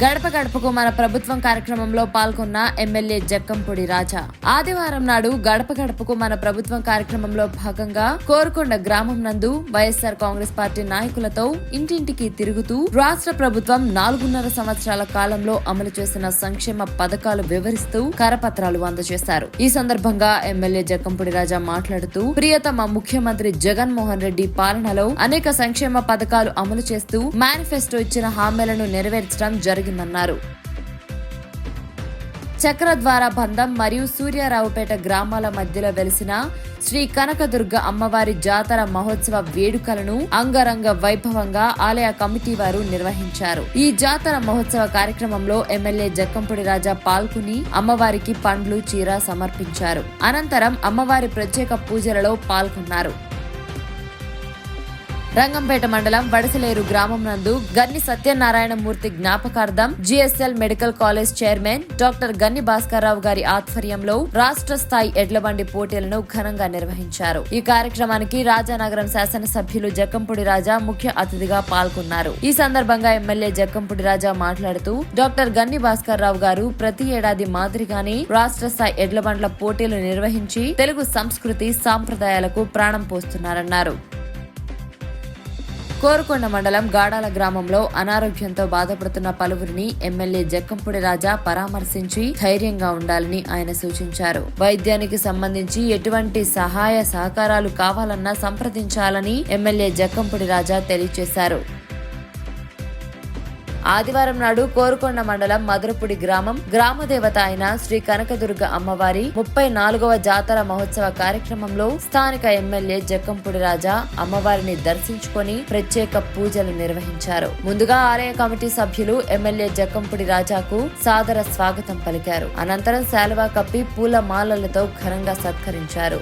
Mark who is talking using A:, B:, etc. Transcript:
A: గడప గడపకు మన ప్రభుత్వం కార్యక్రమంలో పాల్గొన్న ఎమ్మెల్యే జక్కంపూడి రాజా. ఆదివారం నాడు గడప గడపకు మన ప్రభుత్వం కార్యక్రమంలో భాగంగా కోరుకొండ గ్రామం నందు వైఎస్ఆర్ కాంగ్రెస్ పార్టీ నాయకులతో ఇంటింటికి తిరుగుతూ రాష్ట్ర ప్రభుత్వం నాలుగున్నర సంవత్సరాల కాలంలో అమలు చేసిన సంక్షేమ పథకాలు వివరిస్తూ కరపత్రాలు అందజేశారు. ఈ సందర్భంగా ఎమ్మెల్యే జక్కంపూడి రాజా మాట్లాడుతూ ప్రియతమ ముఖ్యమంత్రి జగన్మోహన్ రెడ్డి పాలనలో అనేక సంక్షేమ పథకాలు అమలు చేస్తూ మేనిఫెస్టో ఇచ్చిన హామీలను నెరవేర్చడం జరిగిందన్నారు. చక్ర ద్వారా బంధం మరియు సూర్యారావుపేట గ్రామాల మధ్యలో వెలిసిన శ్రీ కనకదుర్గ అమ్మవారి జాతర మహోత్సవ వేడుకలను అంగరంగ వైభవంగా ఆలయ కమిటీ వారు నిర్వహించారు. ఈ జాతర మహోత్సవ కార్యక్రమంలో ఎమ్మెల్యే జక్కంపూడి రాజా పాల్గొని అమ్మవారికి పండ్లు చీర సమర్పించారు. అనంతరం అమ్మవారి ప్రత్యేక పూజలలో పాల్గొన్నారు. రంగంపేట మండలం వడసలేరు గ్రామం నందు గన్ని సత్యనారాయణ మూర్తి జ్ఞాపకార్థం GSL medical college chairman doctor Ganni Bhaskarrao గారి ఆధ్వర్యంలో రాష్ట్ర స్థాయి ఎడ్లబండి పోటీలను ఘనంగా నిర్వహించారు. ఈ కార్యక్రమానికి రాజానగరం శాసనసభ్యులు జక్కంపూడి రాజా ముఖ్య అతిథిగా పాల్గొన్నారు. ఈ సందర్భంగా ఎమ్మెల్యే జక్కంపూడి రాజా మాట్లాడుతూ డాక్టర్ గన్ని భాస్కర్ రావు గారు ప్రతి ఏడాది మాదిరిగానే రాష్ట్ర స్థాయి ఎడ్లబండ్ల పోటీలు నిర్వహించి తెలుగు సంస్కృతి సాంప్రదాయాలకు ప్రాణం పోస్తున్నారన్నారు. కోరుకొండ మండలం గాడాల గ్రామంలో అనారోగ్యంతో బాధపడుతున్న పలువురిని ఎమ్మెల్యే జక్కంపూడి రాజా పరామర్శించి ధైర్యంగా ఉండాలని ఆయన సూచించారు. వైద్యానికి సంబంధించి ఎటువంటి సహాయ సహకారాలు కావాలన్నా సంప్రదించాలని ఎమ్మెల్యే జక్కంపూడి రాజా తెలియజేశారు. ఆదివారం నాడు కోరుకొండ మండలం మధురపుడి గ్రామం గ్రామ దేవత అయిన శ్రీ కనకదుర్గ అమ్మవారి ముప్పై నాలుగవ జాతర మహోత్సవ కార్యక్రమంలో స్థానిక ఎమ్మెల్యే జక్కంపూడి రాజా అమ్మవారిని దర్శించుకొని ప్రత్యేక పూజలు నిర్వహించారు. ముందుగా ఆలయ కమిటీ సభ్యులు ఎమ్మెల్యే జక్కంపూడి రాజాకు సాదర స్వాగతం పలికారు. అనంతరం శాలువా కప్పి పూల మాలలతో ఘనంగా సత్కరించారు.